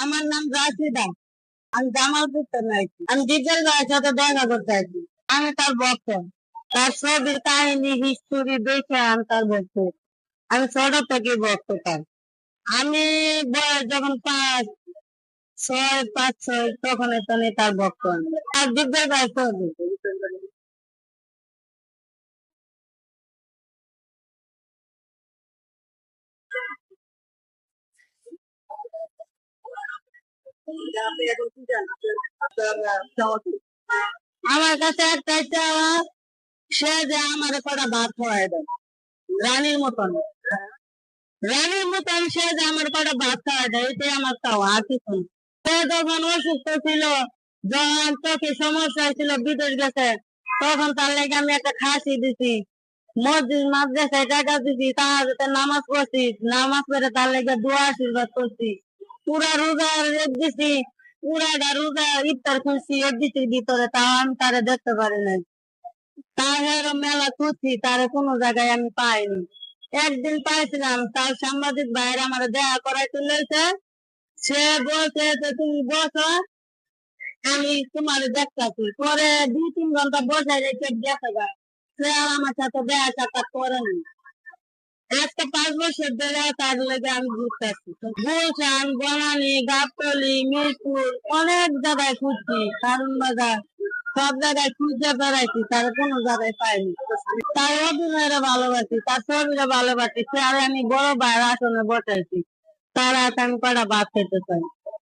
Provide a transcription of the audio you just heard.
আমার নাম রাশিদা। আমি জামালপুর থেকে আমি ডিজেল ভাইয়ের সাথে দেখা করতে আছি আমি তার ভক্ত তার ছবির কাহিনী হিস্টোরি দেখে আমি তার ভক্ত আমি ছোট থেকে ভক্ত তার। আমি বয়স যখন পাঁচ, ছয় পাঁচ, ছয়, তখন তখন তার ভক্ত আমি আর ডিজেল ভাই ছবি। আমার কাছে একটা চাওয়া সে যে আমার কটা ভাত খাওয়াই দেয়। রানীর মতন। রানীর মতন সে যে আমার কটা ভাত খাওয়াই দেয়, এটাই আমার চাওয়া, আর কিছু সে যখন অসুস্থ ছিল, যখন চোখে সমস্যা ছিল বিদেশ গেছে, তখন তার লেগে আমি একটা খাসি দিছি। মসজিদ, মাদ্রাসায় টাকা দিছি তার নামাজ পড়ছি, নামাজ পড়ে তার লেগে দোয়া আশীর্বাদ করছি। পুরা রোজা রেট দিছি পুরাটা রোজা ইফতার এর দিছির ভিতরে, তাও আমি তারে দেখতে পারি নাই। তার মেলা খুঁজছি তারে কোনো জায়গায় আমি পাইনি। একদিন পাইছিলাম, তার সাংবাদিক ভাইয়ের আমার দেখা করাই চলেছে সে বলছে যে, তুমি বসো, আমি তোমার দেখতেছি। পরে দুই তিন ঘণ্টা বসে রেখে যায় সে আমার সাথে দেখা সাক্ষাৎ করেনি আজকে পাঁচ বছর ধরে তার লেগে আমি ঘুরতেছি। গুলশান, বনানি, গাবতলি, মিরপুর অনেক জায়গায় খুঁজছি কারণ বাজার সব জায়গায় খুঁজে বেড়াইছি, তার কোনো জায়গায় পাইনি। তার অভিনয়রা ভালোবাসি, তার ছবিরা ভালোবাসি। সে আর আমি বড় ভাইয়ের আসনে বসাইছি। তার আমি কটা ভাত খেতে চাই।